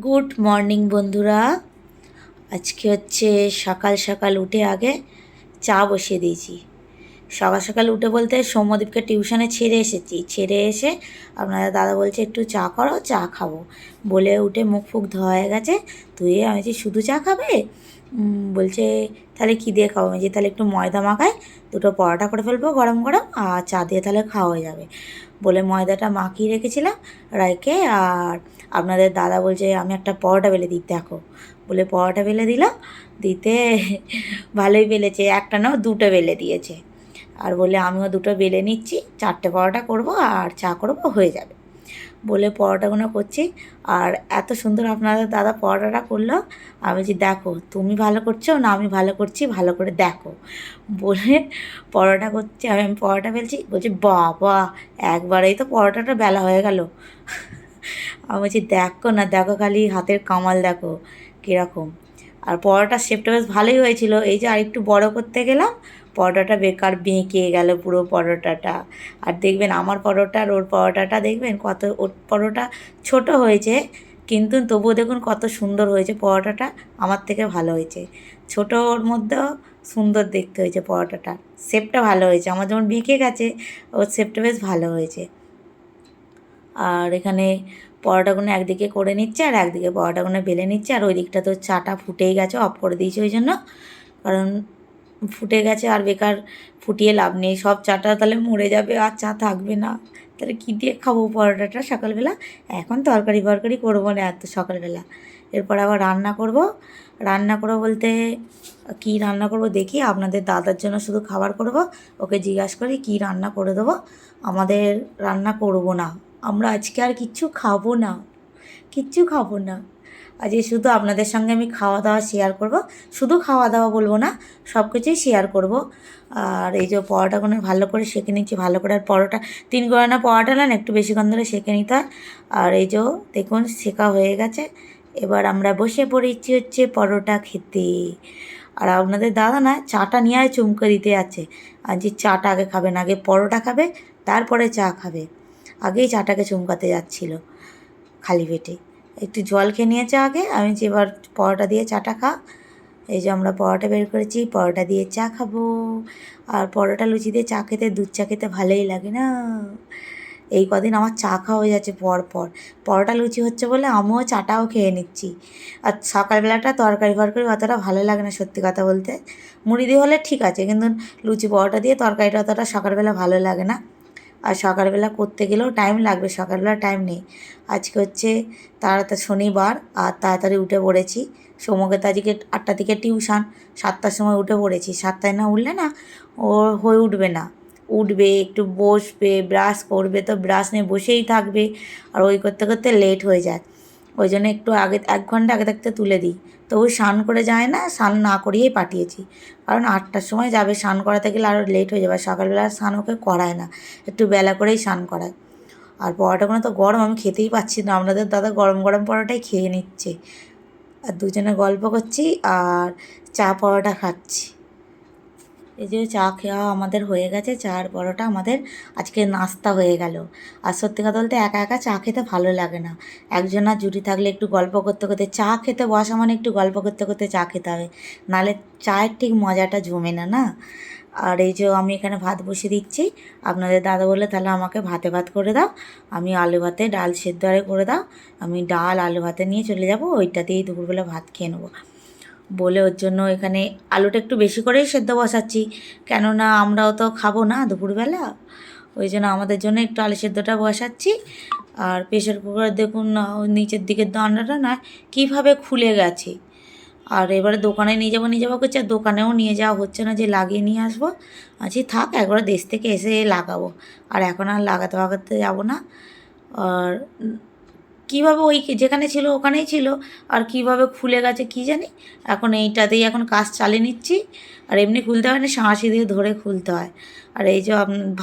Good morning বন্ধুরা। আজকে হচ্ছে সকাল সকাল উঠে আগে চা বসিয়ে দিয়েছি। সকাল সকাল উঠে বলতে সৌম্যদীপকে টিউশনে ছেড়ে এসেছি। ছেড়ে এসে আপনারা দাদা বলছে, একটু চা করো, চা খাব। বলে উঠে মুখ ফুক ধোয়া হয়ে গেছে। ধুয়ে আমি বলছি, শুধু চা খাবে? বলছে, তাহলে কী দিয়ে খাব? যে তাহলে একটু ময়দা মাখায় দুটো পরোটা করে ফেলব গরম গরম, আর চা দিয়ে তাহলে খাওয়া হয়ে যাবে। বলে ময়দাটা মাখিয়ে রেখেছিলাম রায়কে আর আপনাদের দাদা বলছে, আমি একটা পরোটা বেলে দিই। দেখো, বলে পরোটা বেলে দিলাম, দিতে ভালোই বেলেছে, একটা নাও দুটো বেলে দিয়েছে। আর বলে, আমিও দুটো বেলে নিচ্ছি, চারটে পরোটা করব আর চা করব, হয়ে যাবে। বলে পরোটাগুলো করছি। আর এত সুন্দর আপনাদের দাদা পরোটাটা করল। আমি বলছি, দেখো, তুমি ভালো করছ, না আমি ভালো করছি, ভালো করে দেখো। বলে পরোটা করছি, আমি আমি পরোটা ফেলছি। বলছি, বাবা, একবারেই তো পরোটাটা বেলা হয়ে গেল। আমি বলছি, দেখো না, দেখো খালি হাতের কামাল, দেখো কীরকম। আর পরোটার শেপটা বেশ ভালোই হয়েছিল। এই যে আরেকটু বড় করতে গেলাম পরোটাটা বেকার বেঁকে গেল পুরো পরোটাটা। আর দেখবেন আমার পরোটা আর ওর পরোটাটা দেখবেন কত ওর পরোটা ছোট হয়েছে, কিন্তু তবুও দেখুন কত সুন্দর হয়েছে পরোটাটা, আমার থেকে ভালো হয়েছে। ছোটোর মধ্যেও সুন্দর দেখতে হয়েছে পরোটাটা। শেপটা ভালো হয়েছে, আমার যেমন বেঁকে গেছে, ওর শেপটা বেশ ভালো হয়েছে। আর এখানে পরোটাগুলো একদিকে করে নিচ্ছে আর একদিকে পরোটাগুলো বেলে নিচ্ছে, আর ওই দিকটা তো চাটা ফুটেই গেছে, অফ করে দিয়েছে ওই জন্য। কারণ ফুটে গেছে আর বেকার ফুটিয়ে লাভ নেই। সব চাটা তাহলে মরে যাবে আর চা থাকবে না। তাহলে কী দিয়ে খাব পরোটাটা? সকালবেলা এখন তরকারি ফরকারি করব না এত সকালবেলা। এরপর আবার রান্না করব। রান্না করব বলতে কী রান্না করব দেখি। আপনাদের দাদার জন্য শুধু খাবার করব। ওকে জিজ্ঞাসা করি কী রান্না করে দেবো। আমাদের রান্না করব না। আমরা আজকে আর কিচ্ছু খাব না। কিচ্ছু খাব না। আজকে শুধু আপনাদের সঙ্গে আমি খাওয়া দাওয়া শেয়ার করব। শুধু খাওয়া দাওয়া বলব না সব কিছুই শেয়ার করব। আর এই যে পরোটাগুলো ভালো করে সেঁকে নিচ্ছি, ভালো করে আর পরোটা, তিন গোড়ানা পরোটা নেন একটু বেশিক্ষণ ধরে সেঁকে নিতে হয়। আর এই যে দেখুন শেখা হয়ে গেছে। এবার আমরা বসে পড়েছি হচ্ছে পরোটা খেতে। আর আপনাদের দাদা না, চাটা নিয়ে চুমকে দিতে আছে আর যে চাটা আগে খাবেন আগে পরোটা খাবে, তারপরে চা খাবে। আগেই চাটাকে চুমকাতে যাচ্ছিল খালি পেটে। একটু জল খেয়ে নিয়েছে আগে, আমি যে এবার পরোটা দিয়ে চাটা খা। এই যে আমরা পরোটা বের করেছি, পরোটা দিয়ে চা খাব। আর পরোটা লুচি দিয়ে চা খেতে, দুধ চা খেতে ভালোই লাগে না। এই কদিন আমার চা খাওয়া হয়ে যাচ্ছে পর পর। পরোটা লুচি হচ্ছে বলে আমিও চাটাও খেয়ে নিচ্ছি। আর সকালবেলাটা তরকারি ফরকারি অতটা ভালো লাগে না সত্যি কথা বলতে। মুড়ি দিয়ে হলে ঠিক আছে, কিন্তু লুচি পরোটা দিয়ে তরকারিটা অতটা সকালবেলা ভালো লাগে না। আর সকালবেলা করতে গেলেও টাইম লাগবে, সকালবেলা টাইম নেই। আজকে হচ্ছে তাড়াতাড়ি শনিবার আর তাড়াতাড়ি উঠে পড়েছি। সোমকে তো আজকে আটটা থেকে টিউশন সাতটার সময় উঠে পড়েছি। সাতটায় না উঠলে না ও হয়ে উঠবে না। উঠবে, একটু বসবে ব্রাশ করবে, তো ব্রাশ নিয়ে বসেই থাকবে। আর ওই করতে করতে লেট হয়ে যায়। ওই জন্য একটু আগে, এক ঘণ্টা আগে থাকতে তুলে দিই। তো ওই স্নান করে যায় না, স্নান না করিয়েই পাঠিয়েছি। কারণ আটটার সময় যাবে, স্নান করাতে গেলে আরও লেট হয়ে যাবে। সকালবেলা স্নান ওকে করায় না, একটু বেলা করেই স্নান করায়। আর পরোটাগুলো তো গরম, আমি খেতেই পাচ্ছি না। আপনাদের দাদা গরম গরম পরোটাই খেয়ে নিচ্ছে। আর দুজনে গল্প করছি আর চা পরোটা খাচ্ছি। এই যে চা খাওয়া আমাদের হয়ে গেছে চা আর পরোটা আমাদের আজকে নাস্তা হয়ে গেল। আর সত্যি কথা বলতে একা একা চা খেতে ভালো লাগে না। একজনের জুটি থাকলে একটু গল্প করতে করতে, চা খেতে বসা মানে একটু গল্প করতে করতে চা খেতে হবে। নাহলে চায়ের ঠিক মজাটা জমে না না? আর এই যে আমি এখানে ভাত বসিয়ে দিচ্ছি। আপনাদের দাদা বললে, তাহলে আমাকে ভাতে ভাত করে দাও। আমি আলু ভাতে, ডাল সেদ্ধ করে দাও। আমি ডাল, আলু ভাতে নিয়ে চলে যাব। ওইটাতেই দুপুরবেলা ভাত খেয়ে নেব। বলে ওর জন্য এখানে আলুটা একটু বেশি করেই সেদ্ধ বসাচ্ছি। কেননা আমরাও তো খাব না দুপুরবেলা। ওই জন্য আমাদের জন্য একটু আলু সেদ্ধটা বসাচ্ছি। আর প্রেশার কুকার দেখুন নিচের দিকের দান্ডাটা না কীভাবে খুলে গেছে। আর এবারে দোকানে নিয়ে যাব নিয়ে যাব করছে, আর দোকানেও নিয়ে যাওয়া হচ্ছে না যে লাগিয়ে নিয়ে আসব। আছি, থাক, একবার দেশ থেকে এসে লাগাবো। আর এখন আর লাগাতে লাগাতে যাব না। আর কীভাবে ওই যেখানে ছিল ওখানেই ছিল। আর কীভাবে খুলে গেছে কী জানি। এখন এইটাতেই এখন কাজ চালিয়ে নিচ্ছি। আর এমনি খুলতে হয় না শাঁসি দিয়ে ধরে খুলতে হয়। আর এই যে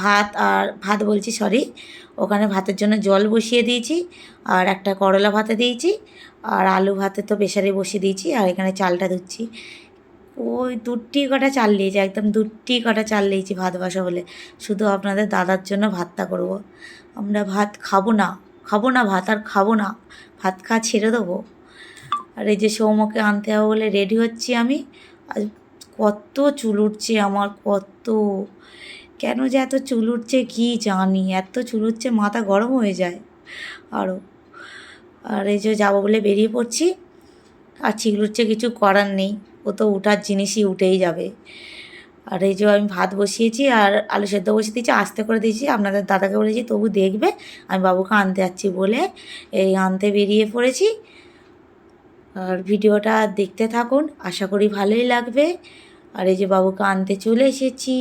ভাত আর ভাত বলছি সরি ওখানে ভাতের জন্য জল বসিয়ে দিয়েছি। আর একটা করলা ভাতে দিয়েছি। আর আলু ভাতে তো প্রেশারে বসিয়ে দিয়েছি। আর এখানে চালটা ধুচ্ছি। ওই দুটি কটা চাল নিয়েছি একদম দুটি কটা চাল নিয়েছি ভাত বসা বলে শুধু আপনাদের দাদার জন্য ভাতটা করব। আমরা ভাত খাব না। খাব না ভাত আর খাব না। ভাত খাওয়া ছেড়ে দেবো। আর এই যে সৌমকে আনতে হবে বলে রেডি হচ্ছি আমি। আজ কত চুল উঠছে আমার, কত। কেন যে এত চুল উঠছে কী জানি, এত চুল উঠছে মাথা গরম হয়ে যায়। আরও আর এই যে যাব বলে বেরিয়ে পড়ছি। আর চিগুল উঠছে কিছু করার নেই, ও তো উঠার জিনিসই উঠেই যাবে। আর এই যে আমি ভাত বসিয়েছি আর আলু সেদ্ধ বসিয়ে দিয়েছি, আস্তে করে দিয়েছি। আপনাদের দাদাকে বলেছি, তবু দেখবে, আমি বাবুকে আনতে যাচ্ছি বলে এই আনতে বেরিয়ে পড়েছি। আর ভিডিওটা দেখতে থাকুন, আশা করি ভালোই লাগবে। আর এই যে বাবুকে আনতে চলে এসেছি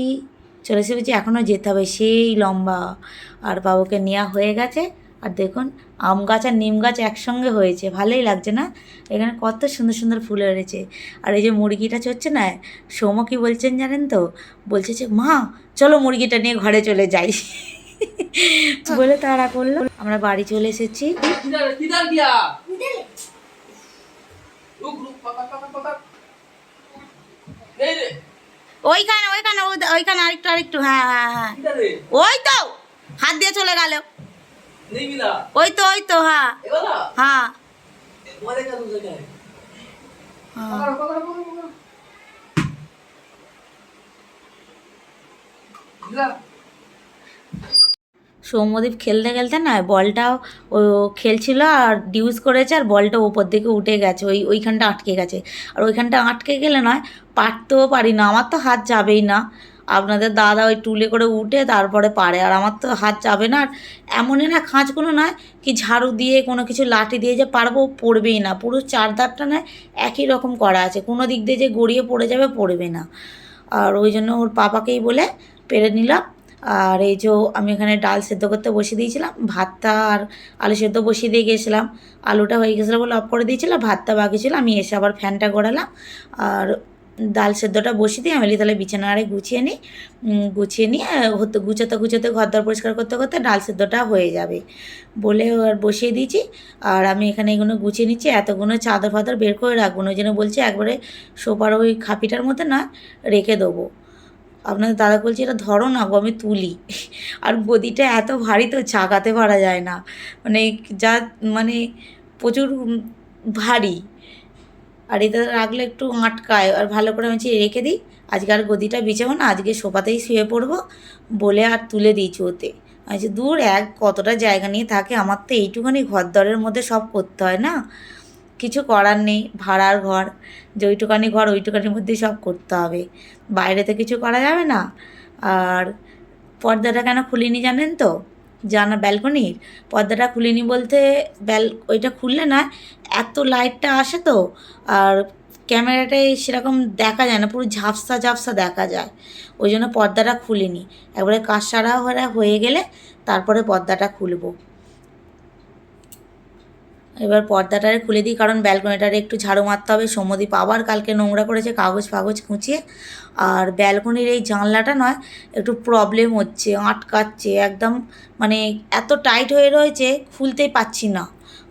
চলে এসেছি এখনও যেতে হবে, সেই লম্বা। আর বাবুকে নেওয়া হয়ে গেছে। আর দেখুন আম গাছ আর নিম গাছ একসঙ্গে হয়েছে ভালোই লাগছে না? এখানে কত সুন্দর সুন্দর ফুল হয়েছে আর এই যে মুরগিটা চড়ছে না সৌম কি বলছেন জানেন তো? বলছে যে মা চলো মুরগিটা নিয়ে ঘরে চলে যাই। বলে তারা করল আমরা বাড়ি চলে এসেছি. ওইখানে ওইখানে ওই- ওইখানে আরেকটু আরেকটু হ্যাঁ হ্যাঁ হ্যাঁ। ওই তো হাত দিয়ে চলে গেল. ওই তো ওই তো হ্যাঁ। হ্যাঁ? হ্যাঁ। সৌম্যদীপ খেলতে খেলতে না বলটাও ও খেলছিল আর ডিউজ করেছে আর বলটা ওপর দিকে উঠে গেছে ওই ওইখানটা আটকে গেছে। আর ওইখানটা আটকে গেলে নয় পারতেও পারি না আমার তো হাত যাবেই না। আপনাদের দাদা ওই টুলে করে উঠে তারপরে পারে। আর আমার তো হাত যাবে না, আর এমনই না খাঁজগুলো নয় কি ঝাড়ু দিয়ে কোনো কিছু লাঠি দিয়ে যে পারব, পড়বেই না। পুরো চার ধাপটা নয় একই রকম করা আছে। কোনো দিক দিয়ে যে গড়িয়ে পড়ে যাবে, পড়বে না। আর ওই জন্য ওর পাপাকেই বলে পেরে নিলাম। আর এই যে আমি এখানে ডাল সেদ্ধ করতে বসিয়ে দিয়েছিলাম, ভাতটা আর আলু সেদ্ধ বসিয়ে দিয়ে গেছিলাম। আলুটা হয়ে গেছিল বলে অফ করে দিয়েছিলাম ভাতটা বাকি ছিল, আমি এসে আবার ফ্যানটা গড়ালাম। আর ডাল সেদ্ধটা বসিয়ে দিয়ে আমি তাহলে বিছানা আরে গুছিয়ে নিই। গুছিয়ে নিয়ে হতে, গুছোতে গুছোতে ঘর দর পরিষ্কার করতে করতে ডাল সেদ্ধটা হয়ে যাবে। বলে আর বসিয়ে দিয়েছি, আর আমি এখানে এগুলো গুছিয়ে নিচ্ছি, এতগুলো চাদর ফাদর বের করে রাখব। ওই জন্য বলছি একবারে সোপার ওই খাপিটার মধ্যে না রেখে দেবো। আপনাদের দাদা বলছে, এটা ধরো না গো, আমি তুলি। আর গদিটা এত ভারী তো চাগাতে পারা যায় না। মানে যা মানে প্রচুর ভারী। আর এটা রাখলে একটু আটকায়। আর ভালো করে আমি রেখে দিই। আজকে আর গদিটা বিছাবো না, আজকে সোফাতেই শুয়ে পড়ব বলে আর তুলে দিয়েছি ওতে আচ্ছা দূর এক, কতটা জায়গা নিয়ে থাকে? আমার তো এইটুখানি ঘর দরের মধ্যে সব করতে হয় না। কিছু করার নেই, ভাড়ার ঘর, যে ওইটুকানি ঘর ওইটুখানির মধ্যেই সব করতে হবে। বাইরে তো কিছু করা যাবে না? আর পর্দাটা কেন খুলিনি জানেন তো? জানা ব্যালকনির? পর্দাটা খুলিনি বলতে ব্যাল, ওইটা খুললে না, এত লাইটটা আসে তো, আর ক্যামেরাটাই সেরকম দেখা যায় না, পুরো ঝাপসা ঝাপসা দেখা যায়। ওই জন্য পর্দাটা খুলিনি। একবারে কাজ সারা হয়ে গেলে তারপরে পর্দাটা খুলবো। এবার পর্দাটারে খুলে দিই, কারণ ব্যালকনিটারে একটু ঝাড়ু মারতে হবে। সমদ্বীপ আবার কালকে নোংরা করেছে, কাগজ ফাগজ খুঁচিয়ে। আর ব্যালকনির এই জানলাটা নয়, একটু প্রবলেম হচ্ছে, আটকাচ্ছে, একদম মানে এত টাইট হয়ে রয়েছে, খুলতেই পাচ্ছি না।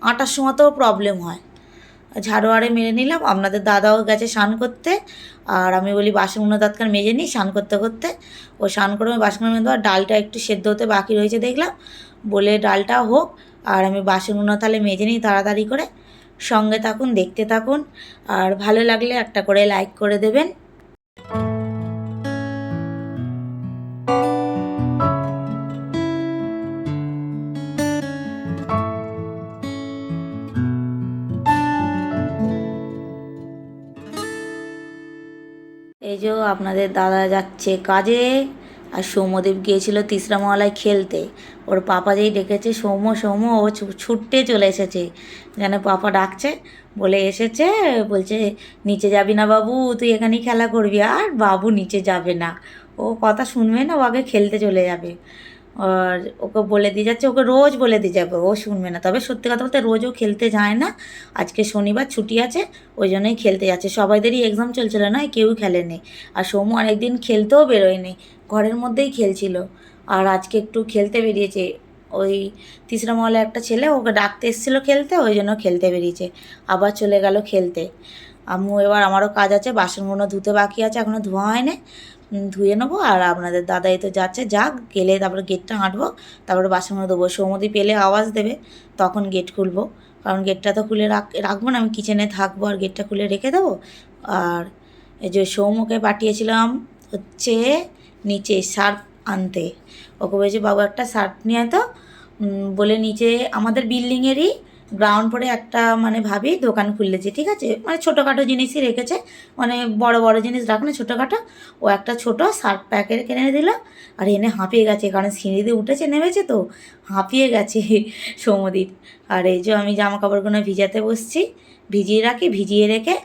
আটার সময় তো প্রবলেম হয়। ঝাড়ু আরে মেরে নিলাম, আপনাদের দাদাও গেছে স্নান করতে। আর আমি বলি, বাসনগুলো তৎক্ষণ মেজে নিই স্নান করতে করতে। ও স্নান করে আমি বাসনগুলো মেজে দেওয়া ডালটা একটু সেদ্ধ হতে বাকি রয়েছে দেখলাম। বলে ডালটা হোক আর আমি বাসনগুলো তাহলে মেজে নিই তাড়াতাড়ি করে। সঙ্গে থাকুন, দেখতে থাকুন। আর ভালো লাগলে একটা করে লাইক করে দেবেন। এই যে আপনাদের দাদা যাচ্ছে কাজে। আর সৌম্যদেব গিয়েছিল তিসরা মহলায় খেলতে। ওর পাপা যেই ডেকেছে, সৌম্য সৌম্য, ও ছুটতে চলে এসেছে। যেন পাপা ডাকছে, বলে এসেছে, বলছে, নিচে যাবি না বাবু, তুই এখানেই খেলা করবি। আর বাবু নিচে যাবে না। ও কথা শুনবে না, ও আগে খেলতে চলে যাবে। আর ওকে বলে দিয়ে যাচ্ছে, ওকে রোজ বলে দিয়ে যাবে, ও শুনবে না। তবে সত্যি কথা বলতে রোজও খেলতে যায় না। আজকে শনিবার ছুটি আছে, ওই জন্যই খেলতে যাচ্ছে। সবাইদেরই এক্সাম চলছিল না, কেউ খেলেনি। আর সৌম্য অনেকদিন খেলতেও বেরোয়নি। ঘরের মধ্যেই খেলছিল। আর আজকে একটু খেলতে বেরিয়েছে। ওই তিসরা মহলে একটা ছেলে, ওকে ডাকতে এসেছিল খেলতে, ওই জন্য খেলতে বেরিয়েছে। আবার চলে গেল খেলতে। আমিও এবার আমারও কাজ আছে বাসনগুলো ধুতে বাকি আছে এখনও ধোয়া হয়নি। ধুয়ে নেব, আর আপনাদের দাদাই তো যাচ্ছে। যাক, গেলে তারপরে গেটটা হাঁটবো, তারপরে বাসনগুলো দেবো সৌমদি পেলে আওয়াজ দেবে, তখন গেট খুলবো। কারণ গেটটা তো খুলে রাখ, রাখব না, আমি কিচেনে থাকব, আর গেটটা খুলে রেখে দেবো। আর এই যে সৌমকে পাঠিয়েছিলাম হচ্ছে নিচে শার্ট আনতে। ওকে বলেছি, বাবু, একটা শার্ট নিয়ে তো। বলে নিচে আমাদের বিল্ডিংয়েরই গ্রাউন্ড পরে একটা মানে ভাবি দোকান খুললেছে ঠিক আছে? মানে ছোটোখাটো জিনিসই রেখেছে মানে বড় বড় জিনিস রাখ না, ছোটোখাটো। ও একটা ছোটো শার্ট প্যাকেট কিনে দিল, আর এনে হাঁপিয়ে গেছে, কারণ সিঁড়ি দিয়ে উঠেছে, নেমেছে তো। হাঁপিয়ে গেছে সৌমদীপ আর এই যে আমি জামা কাপড়গুলো ভিজাতে বসছি, ভিজিয়ে রাখি, ভিজিয়ে রেখে,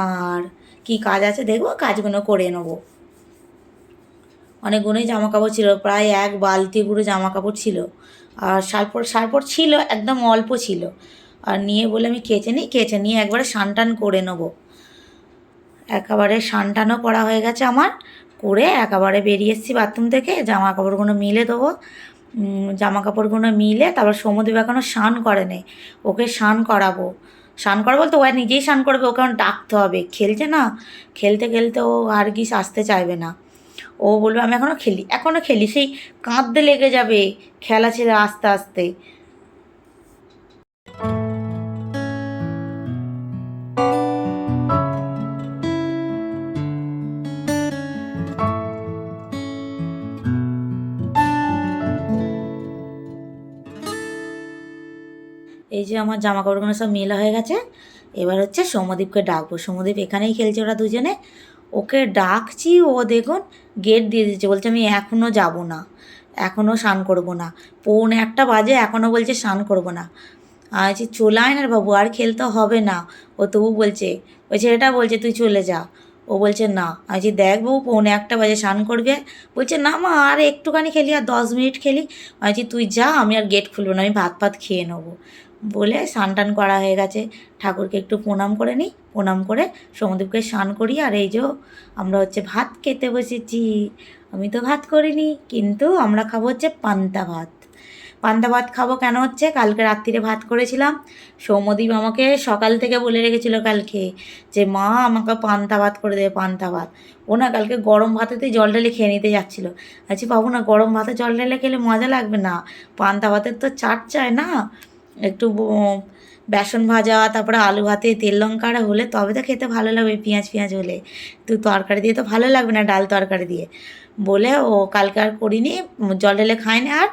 আর কি কাজ আছে দেখব, কাজগুলো করে নেব। অনেকগুলোই জামা কাপড় ছিল, প্রায় এক বালতি পুরো জামা কাপড় ছিল। আর সারপর সারপর ছিল, একদম অল্প ছিল। আর নিয়ে বলে আমি কেচে নিই কেচে নিয়ে একবারে সান টান করে নেব। একেবারে সান টানও করা হয়ে গেছে আমার, করে একেবারে বেরিয়ে এসেছি বাথরুম থেকে। জামা কাপড়গুলো মিলে দেবো। জামা কাপড়গুলো মিলে তারপর সমুদ্র এখনও স্নান করেনি ওকে স্নান করাবো। স্নান করা বলতে ও নিজেই স্নান করবে, ওকে ডাকতে হবে। খেলছে না, খেলতে খেলতে ও আর কি আসতে চাইবে না। ও বলবে, আমি এখনও খেলি এখনও খেলি, সেই কাঁদতে লেগে যাবে খেলা ছেড়ে আস্তে আস্তে। এই যে আমার জামা কাপড়গুলো সব মেলা হয়ে গেছে, এবার হচ্ছে সৌমদীপকে ডাকবো। সৌমদীপ এখানেই খেলছে ওরা দুজনে। ওকে ডাকছি, ও দেখুন গেট দিয়ে দিচ্ছে। বলছে, আমি এখনও যাব না এখনও স্নান করব না। পৌনে একটা বাজে এখনও বলছে স্নান করব না। আমি বলছি, চলে আয় না বাবু, আর খেলতে হবে না। ও তবু বলছে ওই ছেলেটা বলছে, তুই চলে যা। ও বলছে, না। বলছি, দেখ বাবু, পৌনে একটা বাজে স্নান করবে। বলছে, না মা, আর একটুখানি খেলি, আর দশ মিনিট খেলি। বলছি, তুই যা, আমি আর গেট খুলবো না, আমি ভাত ফাত খেয়ে নেব। বলে স্নান টান করা হয়ে গেছে। ঠাকুরকে একটু প্রণাম করে নিই। প্রণাম করে সমুদ্রকে স্নান করি। আর এই যে আমরা হচ্ছে ভাত খেতে বসেছি। আমি তো ভাত করিনি, কিন্তু আমরা খাব হচ্ছে পান্তা ভাত। পান্তা ভাত খাব কেন হচ্ছে? কালকে রাত্রিরে ভাত করেছিলাম। সৌমদীপ আমাকে সকাল থেকে বলে রেখেছিল কালকে যে, মা, আমাকে পান্তা ভাত করে দেবে পান্তা ভাত। ও না কালকে গরম ভাতেতেই জল ঢেলে খেয়ে নিতে যাচ্ছিল। আচ্ছা পাবো না, গরম ভাতে জল ঢেলে খেলে মজা লাগবে না? পান্তা ভাতের তো চাট চায় না? একটু বেসন ভাজা, তারপরে আলু ভাতে, তেল লঙ্কাটা হলে তবে তো খেতে ভালো লাগবে, পেঁয়াজ পেঁয়াজ হলে। তো তরকারি দিয়ে তো ভালো লাগবে না ডাল তরকারি দিয়ে। বলে ও কালকে আর করিনি, জল ঢেলে খায়নি আর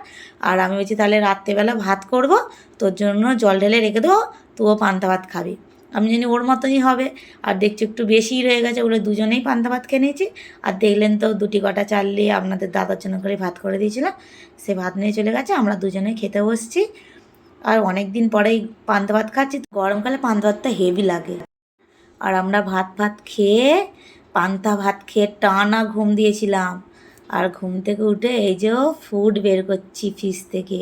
আর আমি বলছি তাহলে রাত্রেবেলা ভাত করব, তোর জন্য জল ঢেলে রেখে দেবো, তুইও পান্তা ভাত খাবি। আমি জানি ওর মতনই হবে, আর দেখছি একটু বেশিই রয়ে গেছে, ওগুলো দুজনেই পান্তা ভাত খেয়ে নিয়েছি। আর দেখলেন তো দুটি কটা চাল দিয়ে আপনাদের দাদার জন্য করে ভাত করে দিয়েছিলাম, সে ভাত নিয়ে চলে গেছে, আমরা দুজনে খেতে বসছি। আর অনেক দিন পরেই পান্তা ভাত খাচ্ছি গরমকালে পান্তা ভাতটা হেভি লাগে। আর আমরা ভাত ভাত খেয়ে পান্তা ভাত খেয়ে টানা ঘুম দিয়েছিলাম। আর ঘুম থেকে উঠে এই যে ফুড বের করছি ফ্রিজ থেকে।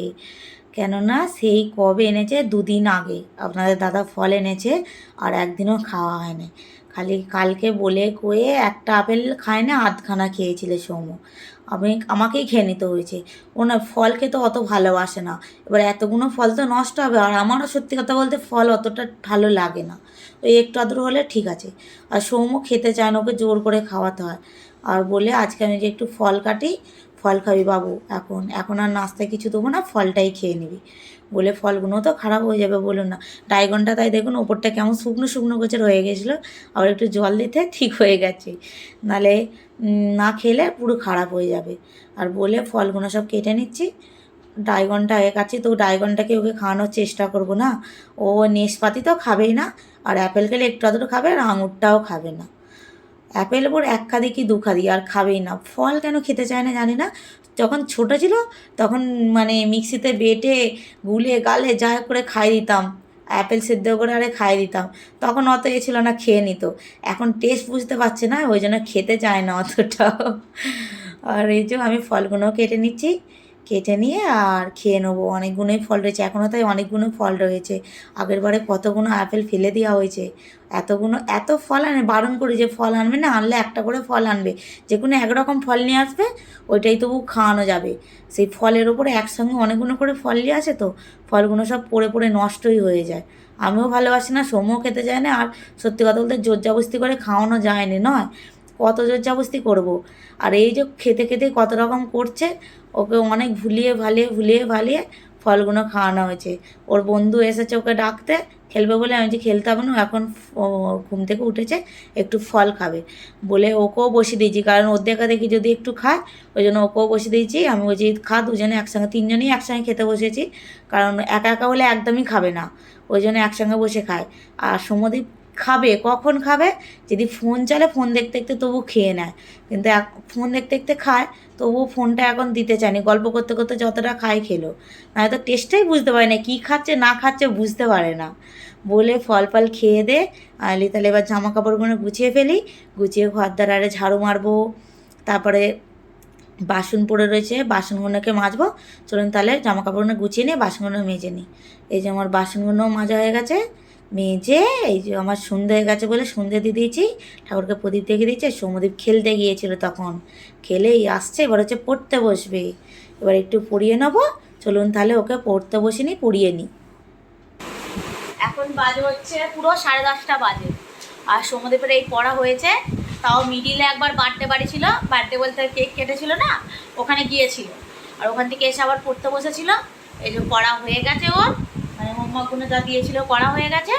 কেননা সেই কবে এনেছে? দুদিন আগে। আপনাদের দাদা ফল এনেছে আর একদিনও খাওয়া হয়নি। খালি কালকে বলে কয়ে একটা আপেল খায় না, আধখানা খেয়েছিল সৌম্য। আমি, আমাকেই খেয়ে নিতে হয়েছে। ওনার ফল খেতে অত ভালোবাসে না। এবার এতগুলো ফল তো নষ্ট হবে, আর আমারও সত্যি কথা বলতে ফল অতটা ভালো লাগে না। ওই একটু আদর হলে ঠিক আছে। আর সৌম্য খেতে চায় না, ওকে জোর করে খাওয়াতে হয়। আর বলে, আজকে আমি যে একটু ফল কাটি, ফল খাবি বাবু, এখন এখন আর নাস্তায় কিছু দেবো না, ফলটাই খেয়ে নিবি। বলে ফলগুলো তো খারাপ হয়ে যাবে বলুন না। ডাইগনটা তাই দেখুন, ওপরটা কেমন শুকনো শুকনো গোছের হয়ে গেছিল, আবার একটু জল দিতে ঠিক হয়ে গেছে। নালে না খেলে পুরো খারাপ হয়ে যাবে। আর বলে ফলগুলো সব কেটে নিচ্ছি। ডাইগনটা আগে কাটছি তো ডাইগনটাকে ওকে খাওয়ানোর চেষ্টা করব না। ও নেশপাতি তো খাবেই না, আর অ্যাপেল খেলে একটু আধটু খাবে, আর আঙুরটাও খাবে না। অ্যাপেল ওপর এক খাদি কি দু খাদি, আর খাবেই না। ফল কেন খেতে চায় না জানি না যখন ছোটো ছিল, তখন মানে মিক্সিতে বেটে, গুলে, গালে যা করে খাই দিতাম অ্যাপেল সেদ্ধ করে আরে খাই দিতাম, তখন অত এ ছিল না, খেয়ে নিত। এখন টেস্ট বুঝতে পারছে না, ওই জন্য খেতে চায় না অতটা আর এই যে আমি ফলগুলো কেটে নিচ্ছি। কেটে নিয়ে আর খেয়ে নেব। অনেকগুলোই ফল রয়েছে। এখনও তাই অনেকগুলো ফল রয়েছে। আগের বারে কতগুলো আপেল ফেলে দেওয়া হয়েছে। এতগুলো এত ফল আনে, বারণ করে যে ফল আনবে না, আনলে একটা করে ফল আনবে। যে কোনো একরকম ফল নিয়ে আসবে, ওইটাই তবু খাওয়ানো যাবে। সেই ফলের ওপরে একসঙ্গে অনেকগুলো করে ফল নিয়ে আসে তো, ফলগুলো সব পড়ে পড়ে নষ্টই হয়ে যায়। আমিও ভালোবাসি না, সোমও খেতে যায় না, আর সত্যি কথা বলতে জোর জাবস্তি করে খাওয়ানো যায়নি, নয়। কত জোর জাবস্তি করব। আর এই যে খেতে খেতে কত রকম করছে, ওকে অনেক ভুলিয়ে ভালিয়ে ভুলিয়ে ভালিয়ে ফলগুলো খাওয়ানো হয়েছে। ওর বন্ধু এসেছে ওকে ডাকতে, খেলবে বলে আমি যে খেলতে হবে না এখন ঘুম থেকে উঠেছে, একটু ফল খাবে। বলে ওকেও বসিয়ে দিয়েছি, কারণ ওর দেখা দেখি যদি একটু খায়, ওই জন্য ওকেও বসিয়ে দিয়েছি। আমি বলছি খা, দুজনে একসঙ্গে, তিনজনেই একসঙ্গে খেতে বসেছি, কারণ একা একা হলে একদমই খাবে না, ওই জন্য একসঙ্গে বসে খায়। আর সমদীপ খাবে, কখন খাবে? যদি ফোন চলে ফোন দেখতে দেখতে তবু খেয়ে নেয়। কিন্তু এক- ফোন দেখতে দেখতে খায় তবুও ফোনটা এখন দিতে চায়নি। গল্প করতে করতে যতটা খায় খেলো। না নয়তো টেস্টটাই বুঝতে পারে না, কী খাচ্ছে, না খাচ্ছে বুঝতে পারে না। বলে ফল ফল খেয়ে দে আলি তাহলে এবার জামা কাপড়গুলো গুছিয়ে ফেলি। গুছিয়ে ঘর দ্বারে ঝাড়ু মারবো। তারপরে বাসন পড়ে রয়েছে, বাসনগুলোকে মাজবো। চলুন তাহলে জামা কাপড়গুলো গুছিয়ে নিয়ে বাসনগুলো মেজে নিই। এই যে আমার বাসনগুলো মাজা হয়ে গেছে। মেজে, এই যে আমার সন্ধে হয়ে গেছে বলে সন্ধে দিয়ে দিয়েছি। ঠাকুরকে প্রদীপ দেখে দিয়েছে সৌমদীপ খেলতে গিয়েছিল তখন। খেলেই আসছে, এবার হচ্ছে পড়তে বসবে। এবার একটু পড়িয়ে নেব। চলুন তাহলে ওকে পড়তে বসিনি পড়িয়ে নিই। এখন বাজে হচ্ছে পুরো সাড়ে দশটা বাজে। আর সৌমদীপের এই পড়া হয়েছে, তাও মিডিলে একবার বার্থডে বাড়ি ছিল। বার্থডে বলতে কেক কেটেছিল না, ওখানে গিয়েছিল। আর ওখান থেকে এসে আবার পড়তে বসেছিল। এই যে পড়া হয়ে গেছে ওর। হোমওয়ার্কগুলো যা দিয়েছিল করা হয়ে গেছে।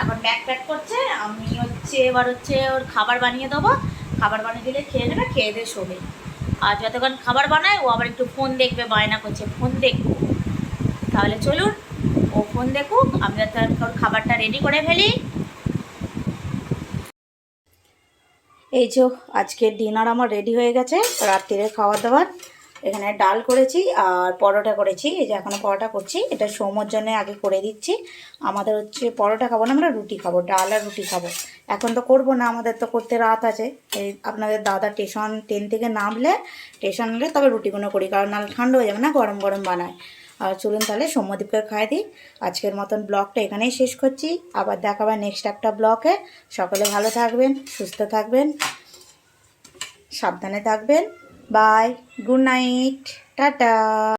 এখন ব্যাগ প্যাক করছে। আমি হচ্ছে এবার হচ্ছে ওর খাবার বানিয়ে দেবো। খাবার বানিয়ে দিলে খেয়ে নেবে, খেয়ে দিয়ে শোবে। আর যতক্ষণ খাবার বানায়, ও আবার একটু ফোন দেখবে, বায়না করছে ফোন দেখব। তাহলে চলুন, ও ফোন দেখুক, আমি ওর খাবারটা রেডি করে ফেলি। এই যে, আজকের ডিনার আমার রেডি হয়ে গেছে, রাত্রিরে খাবার দাবার এখানে ডাল করেছি আর পরোটা করেছি। এই যে এখনও পরোটা করছি। এটা সৌমর জন্য আগে করে দিচ্ছি। আমাদের হচ্ছে পরোটা খাব না, আমরা রুটি খাব, ডাল আর রুটি খাব। এখন তো করব না, আমাদের তো করতে রাত আছে। এই আপনাদের দাদা স্টেশন ট্রেন থেকে নামলে স্টেশন হলে তবে রুটিগুলো করি, কারণ নাহলে ঠান্ডা হয়ে যাবে না, গরম গরম বানায়। আর চলুন তাহলে সৌম্যদীপকে খাই দিই। আজকের মতন ব্লগটা এখানেই শেষ করছি। আবার দেখা দেখাবার নেক্সট একটা ব্লগে। সকলে ভালো থাকবেন, সুস্থ থাকবেন, সাবধানে থাকবেন। Bye good night tata